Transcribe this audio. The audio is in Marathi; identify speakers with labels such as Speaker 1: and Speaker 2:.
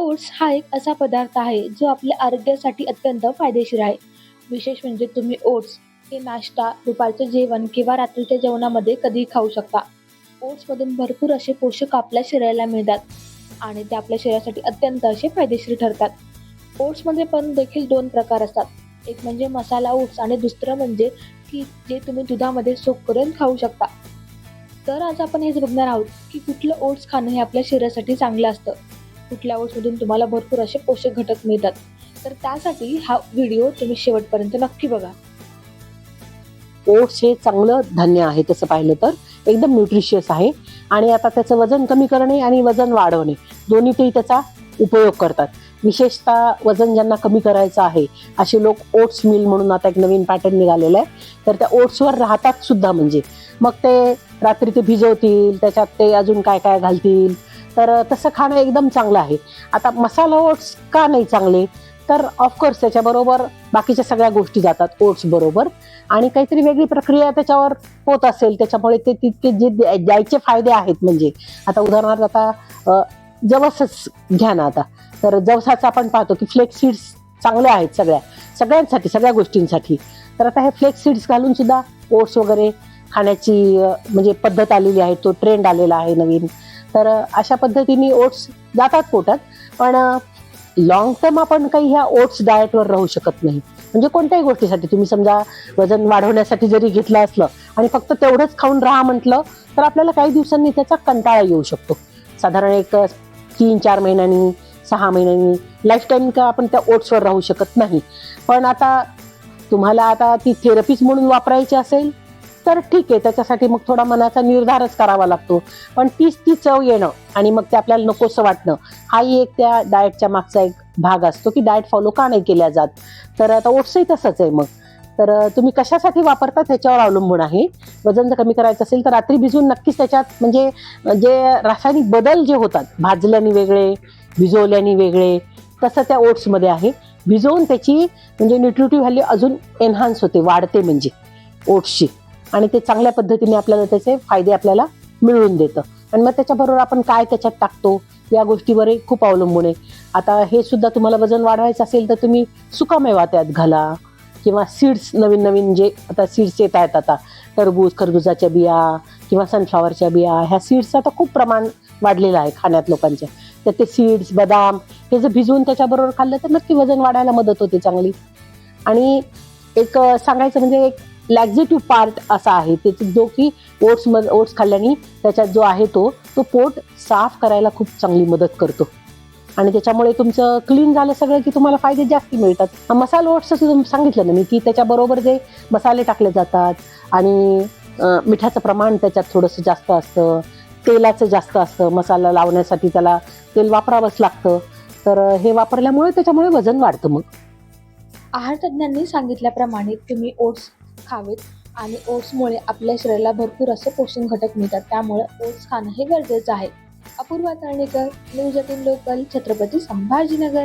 Speaker 1: ओट्स हा एक असा पदार्थ आहे जो आपल्या आरोग्यासाठी अत्यंत फायदेशीर आहे. विशेष म्हणजे तुम्ही ओट्स हे नाश्ता दुपारचं जेवण किंवा रात्रीच्या जेवणामध्ये कधीही खाऊ शकता. ओट्समधून भरपूर असे पोषक आपल्या शरीराला मिळतात आणि ते आपल्या शरीरासाठी अत्यंत असे फायदेशीर ठरतात. ओट्समध्ये पण देखील दोन प्रकार असतात. एक म्हणजे मसाला ओट्स आणि दुसरं म्हणजे की जे तुम्ही दुधामध्ये सोप करून खाऊ शकता. तर आज आपण हेच बघणार आहोत की कुठलं ओट्स खाणं हे आपल्या शरीरासाठी चांगलं असतं. कुठल्या ओट्समधून तुम्हाला भरपूर असे पोषक घटक मिळतात. तर त्यासाठी हा व्हिडिओ तुम्ही शेवटपर्यंत नक्की बघा.
Speaker 2: ओट्स हे चांगलं धान्य आहे तसं पाहिलं तर. एकदम न्यूट्रिशियस आहे. आणि आता त्याचं वजन कमी करणे आणि वजन वाढवणे. दोन्हीतही त्याचा उपयोग करतात. विशेषतः वजन ज्यांना कमी करायचं आहे असे लोक ओट्स मिल म्हणून आता एक नवीन पॅटर्न निघालेला आहे. तर त्या ओट्सवर राहतात सुद्धा म्हणजे. मग ते रात्री ते भिजवतील त्याच्यात ते अजून काय काय घालतील तर तसं खाणं एकदम चांगलं आहे. आता मसाला ओट्स का नाही चांगले? तर ऑफकोर्स त्याच्याबरोबर बाकीच्या सगळ्या गोष्टी जातात ओट्स बरोबर. आणि काहीतरी वेगळी प्रक्रिया त्याच्यावर होत असेल त्याच्यामुळे ते तितके जे द्यायचे फायदे आहेत म्हणजे. आता उदाहरणार्थ आता जवसच घ्या ना आता. तर जवसाचं आपण पाहतो की फ्लेक्स सीड्स चांगले आहेत सगळ्या सगळ्यांसाठी सगळ्या गोष्टींसाठी. तर आता हे फ्लेक्स सीड्स घालून सुद्धा ओट्स वगैरे खाण्याची म्हणजे पद्धत आलेली आहे तो ट्रेंड आलेला आहे नवीन. तर अशा पद्धतीने ओट्स जातात पोटात पण लॉंग टर्म आपण काही ह्या ओट्स डाएटवर राहू शकत नाही. म्हणजे कोणत्याही गोष्टीसाठी तुम्ही समजा वजन वाढवण्यासाठी जरी घेतलं असलं आणि फक्त तेवढंच खाऊन राहा म्हटलं तर आपल्याला काही दिवसांनी त्याचा कंटाळा येऊ शकतो. साधारण एक तीन चार महिन्यांनी सहा महिन्यांनी लाईफ टाईम का आपण त्या ओट्सवर राहू शकत नाही. पण आता तुम्हाला आता ती थेरपीच म्हणून वापरायची असेल तर ठीक आहे त्याच्यासाठी मग थोडा मनाचा निर्धारच करावा लागतो. पण तीच ती चव येणं आणि मग ते आपल्याला नकोसं वाटणं हाही एक त्या डाएटच्या मागचा एक भाग असतो की डाएट फॉलो का नाही केल्या जात. तर आता ओट्सही तसंच आहे मग. तर तुम्ही कशासाठी वापरता त्याच्यावर अवलंबून आहे. वजन जर कमी करायचं असेल तर रात्री भिजून नक्कीच त्याच्यात म्हणजे जे रासायनिक बदल जे होतात भाजल्याने वेगळे भिजवल्याने वेगळे तसं त्या ओट्समध्ये आहे. भिजवून त्याची म्हणजे न्यूट्रिटिव्ह व्हॅल्यू अजून एन्हान्स होते वाढते म्हणजे ओट्सची. आणि ते चांगल्या पद्धतीने आपल्याला त्याचे फायदे आपल्याला मिळवून देतं. आणि मग त्याच्याबरोबर आपण काय त्याच्यात टाकतो या गोष्टीवरही खूप अवलंबून आहे. आता हे सुद्धा तुम्हाला वजन वाढवायचं असेल तर तुम्ही सुकामेवा त्यात घाला किंवा सीड्स नवीन नवीन जे आता सीड्स येत आहेत आता टरबूज खरबुजाच्या बिया किंवा सनफ्लावरच्या बिया ह्या सीड्सचं आता खूप प्रमाण वाढलेलं आहे खाण्यात लोकांच्या तर ते सीड्स बदाम हे जर भिजवून त्याच्याबरोबर खाल्लं तर नक्की वजन वाढायला मदत होते चांगली. आणि एक सांगायचं म्हणजे एक लॅक्झेटिव्ह पार्ट असा आहे. त्याची जो की ओट्स मध ओट्स खाल्ल्याने त्याच्यात जो आहे तो तो पोट साफ करायला खूप चांगली मदत करतो. आणि त्याच्यामुळे तुमचं क्लीन झालं सगळं की तुम्हाला फायदे जास्त मिळतात. मसाला ओट्सचं सांगितलं ना मी की त्याच्याबरोबर जे मसाले टाकले जातात आणि मिठाचं प्रमाण त्याच्यात थोडंसं जास्त असतं तेलाचं जास्त असतं मसाला लावण्यासाठी त्याला तेल वापरावंच लागतं. तर हे वापरल्यामुळे त्याच्यामुळे वजन वाढतं मग.
Speaker 1: आहार तज्ज्ञांनी सांगितल्याप्रमाणे तुम्ही ओट्स खावेत आणि ओट्समुळे आपल्या शरीराला भरपूर असे पोषण घटक मिळतात. त्यामुळे ओट्स खाणं हे गरजेचं आहे. Apurva Talnikar news eighteen local Chhatrapati Sambhajinagar.